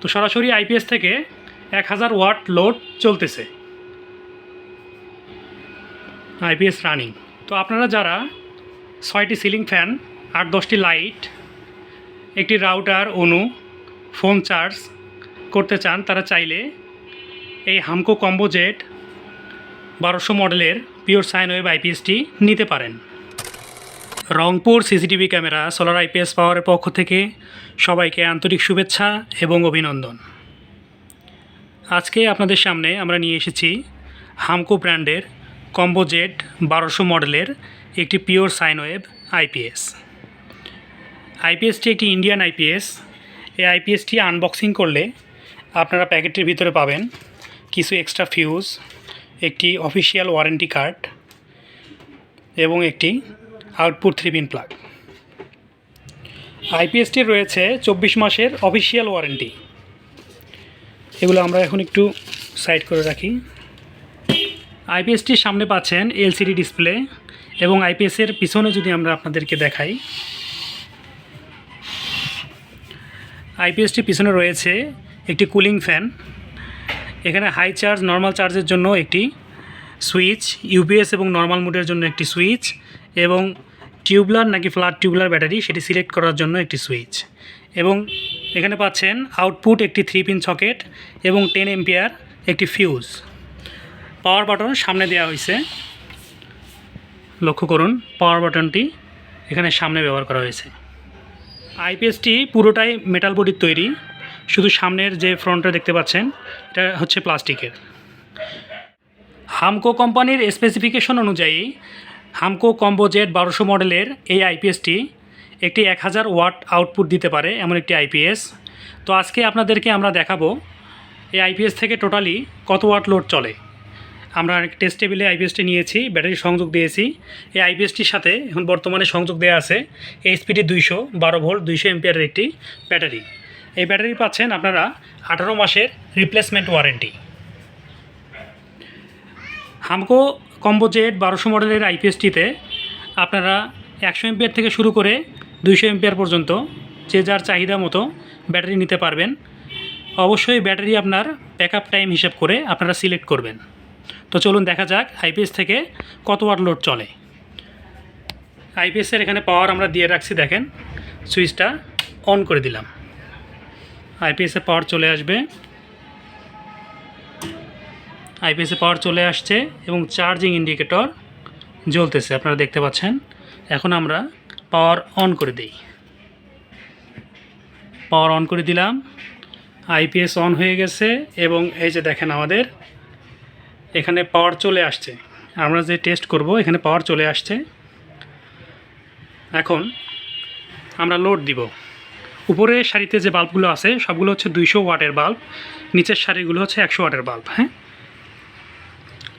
তো সরাসরি আইপিএস থেকে এক হাজার ওয়াট লোড চলতেছে। IPS running. তো আপনারা যারা ছয়টি সিলিং ফ্যান, আট দশটি লাইট, একটি রাউটার, অনু, ফোন চার্জ করতে চান, তারা চাইলে এই হামকো কম্বো জেট বারোশো মডেলের পিওর সাইন ওয়েব আইপিএসটি নিতে পারেন। Rangpur CCTV camera, solar IPS পাওয়ারের পক্ষ থেকে সবাইকে আন্তরিক শুভেচ্ছা এবং অভিনন্দন। আজকে আপনাদের সামনে আমরা নিয়ে এসেছি হামকো ব্র্যান্ডের কম্বো জেট বারোশো মডেলের একটি পিওর সাইন ওয়েব আইপিএস। আইপিএসটি একটি ইন্ডিয়ান আইপিএস। এই আইপিএসটি আনবক্সিং করলে আপনারা প্যাকেটের ভিতরে পাবেন কিছু এক্সট্রা ফিউজ, একটি অফিসিয়াল ওয়ারেন্টি কার্ড এবং একটি আউটপুট থ্রি পিন প্লাগ। আইপিএসটির রয়েছে চব্বিশ মাসের অফিসিয়াল ওয়ারেন্টি। এগুলো আমরা এখন একটু সাইড করে রাখি। আইপিএসটির সামনে পাচ্ছেন এলসিডি ডিসপ্লে এবং আইপিএসের পিছনে যদি আমরা আপনাদেরকে দেখাই, আইপিএসটির পিছনে রয়েছে একটি কুলিং ফ্যান। এখানে হাই চার্জ, নর্মাল চার্জের জন্য একটি সুইচ, ইউপিএস এবং নর্মাল মোডের জন্য একটি সুইচ এবং টিউবলার নাকি ফ্ল্যাট টিউবলার ব্যাটারি সেটি সিলেক্ট করার জন্য একটি সুইচ। এবং এখানে পাচ্ছেন আউটপুট একটি থ্রি পিন সকেট এবং টেন এম্পিয়ার একটি ফিউজ। পাওয়ার বাটন সামনে দেওয়া হয়েছে। লক্ষ্য করুন, পাওয়ার বাটনটি এখানে সামনে ব্যবহার করা হয়েছে। আইপিএসটি পুরোটাই মেটাল বডির তৈরি। শুধু সামনের যে ফ্রন্টটা দেখতে পাচ্ছেন, এটা হচ্ছে প্লাস্টিকের। হামকো কোম্পানির স্পেসিফিকেশন অনুযায়ী হামকো কম্বো জেট বারোশো মডেলের এই আইপিএসটি একটি এক হাজার ওয়াট আউটপুট দিতে পারে এমন একটি আইপিএস। তো আজকে আপনাদেরকে আমরা দেখাবো এই আইপিএস থেকে টোটালি কত ওয়াট লোড চলে। আমরা টেস্ট টেবিলে আইপিএসটি নিয়েছি ব্যাটারি সংযোগ দিয়েছি। এই আইপিএসটির সাথে এখন বর্তমানে সংযোগ দেওয়া আছে এইচপিটি দুইশো, বারো ভোল্ট, দুইশো এমপিয়ারের একটি ব্যাটারি। এই ব্যাটারি পাচ্ছেন আপনারা আঠারো মাসের replacement warranty Hamko combo jet বারোশো মডেলের আইপিএসটিতে আপনারা একশো এমপিয়ার থেকে শুরু করে দুইশো এমপিয়ার পর্যন্ত যে যার চাহিদা মতো ব্যাটারি নিতে পারবেন। অবশ্যই ব্যাটারি আপনার ব্যাকআপ টাইম হিসেব করে আপনারা সিলেক্ট করবেন। তো চলুন দেখা যাক আইপিএস থেকে কত ওয়াট লোড চলে। আইপিএসের এখানে পাওয়ার আমরা দিয়ে রাখছি, দেখেন সুইচটা অন করে দিলাম। আইপিএসের পাওয়ার চলে আসবে। আইপিএসে পাওয়ার চলে আসছে এবং চার্জিং ইন্ডিকেটর জ্বলতেছে, আপনারা দেখতে পাচ্ছেন। এখন আমরা পাওয়ার অন করে দিই। পাওয়ার অন করে দিলাম আইপিএস অন হয়ে গেছে এবং এই যে দেখেন আমাদের, এখানে পাওয়ার চলে আসছে। আমরা যে টেস্ট করব, এখানে পাওয়ার চলে আসছে। এখন আমরা লোড দিব। উপরের সারিতে যে বাল্বগুলো আছে, সবগুলো হচ্ছে দুইশো ওয়াটের বাল্ব নিচের সারিগুলো হচ্ছে একশো ওয়াটের বাল্ব হ্যাঁ?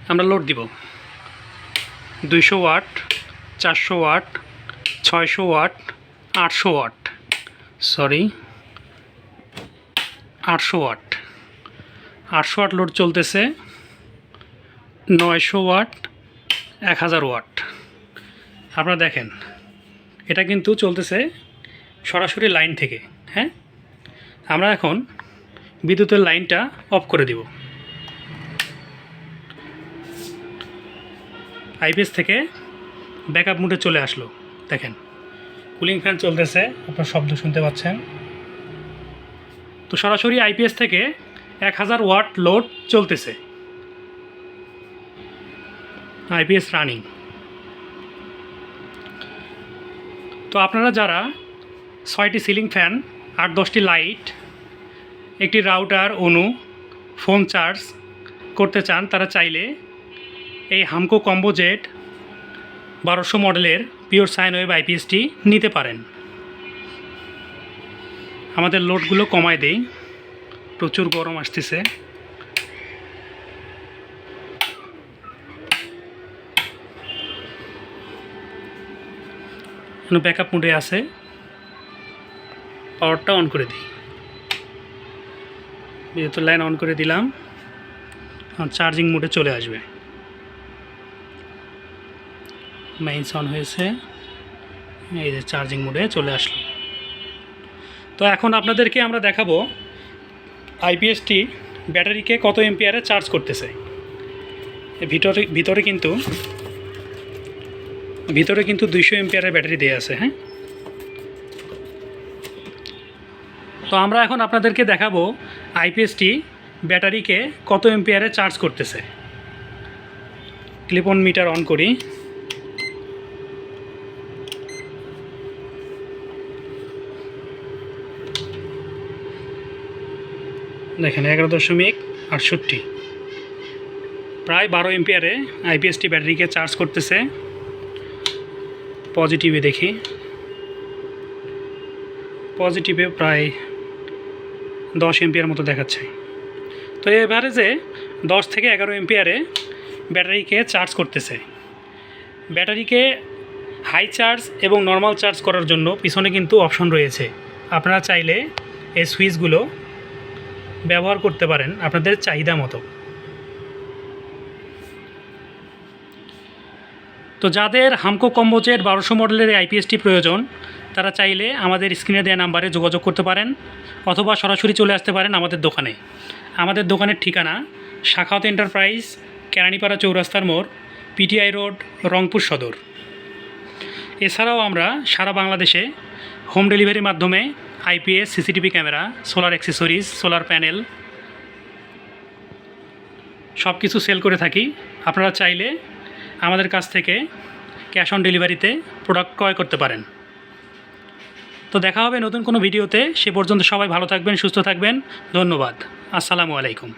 আমরা লোড দিব। দুইশো ওয়াট, চারশো ওয়াট, ছয়শো ওয়াট, আটশো ওয়াট। সরি আটশো ওয়াট। আটশো ওয়াট লোড চলতেছে, নয়শো ওয়াট, এক হাজার ওয়াট। আপনারা দেখেন, এটা কিন্তু চলতেছে সরাসরি লাইন থেকে হ্যাঁ? আমরা এখন বিদ্যুতের লাইনটা অফ করে দিব। আইপিএস থেকে ব্যাকআপ মুডে চলে আসলো। দেখেন, কুলিং ফ্যান চলতেছে, আপনার শব্দ শুনতে পাচ্ছেন। তো সরাসরি আইপিএস থেকে এক হাজার ওয়াট লোড চলতেছে। IPS running. তো আপনারা যারা ছয়টি সিলিং ফ্যান, আট দশটি লাইট, একটি রাউটার, অনু, ফোন চার্জ করতে চান, তারা চাইলে এই হামকো কম্বো জেট বারোশো মডেলের পিওর সাইন ওয়েব আইপিএসটি নিতে পারেন। আমাদের লোডগুলো কমায় দেই। প্রচুর গরম আসতেছে। ব্যাকআপ মোডে আছে। পাওয়ারটা অন করে দিই। যেহেতু লাইন অন করে দিলাম চার্জিং মোডে চলে আসবে। মাইন্স অন হয়েছে। এই যে চার্জিং মোডে চলে আসলো। তো এখন আপনাদেরকে আমরা দেখাবো আইপিএসটি ব্যাটারিকে কত এম্পিয়ারে চার্জ করতেছে। ভিতরে ভিতরে কিন্তু ভিতরে কিন্তু দুইশো এম্পিয়ারের ব্যাটারি দেওয়া আছে হ্যাঁ? তো আমরা এখন আপনাদেরকে দেখাবো আইপিএসটি ব্যাটারিকে কত এম্পিয়ারে চার্জ করতেছে। ক্লিপন মিটার অন করি। দেখেন, এগারো দশমিক আটষট্টি। প্রায় বারো এম্পিয়ারে আইপিএসটি ব্যাটারিকে চার্জ করতেছে। পজিটিভে দেখি। পজিটিভে প্রায় দশ এম্পিয়ার মতো দেখাচ্ছে। তো এবারে যে দশ থেকে এগারো এম্পিয়ারে ব্যাটারিকে চার্জ করতেছে। ব্যাটারিকে হাই চার্জ এবং নর্মাল চার্জ করার জন্য পিছনে কিন্তু অপশন রয়েছে। আপনারা চাইলে এই সুইচগুলো ব্যবহার করতে পারেন আপনাদের চাহিদা মতো। তো যাদের হামকো কম্বোজের বারোশো মডেলের আইপিএসটি প্রয়োজন, তারা চাইলে আমাদের স্ক্রিনে দেওয়া নাম্বারে যোগাযোগ করতে পারেন অথবা সরাসরি চলে আসতে পারেন আমাদের দোকানে। আমাদের দোকানের ঠিকানা শাখাত এন্টারপ্রাইজ, কেরানীপাড়া চৌরাস্তার মোড়, পিটিআই রোড, রংপুর সদর। এছাড়াও আমরা সারা বাংলাদেশে হোম ডেলিভারির মাধ্যমে IPS CCTV camera, solar accessories, solar panel সব কিছু সেল করে থাকি। আপনারা চাইলে আমাদের কাছ থেকে ক্যাশ অন ডেলিভারিতে প্রোডাক্ট ক্রয় করতে পারেন। তো দেখা হবে নতুন কোনো ভিডিওতে। সে পর্যন্ত সবাই ভালো থাকবেন, সুস্থ থাকবেন। ধন্যবাদ। আসসালামু আলাইকুম।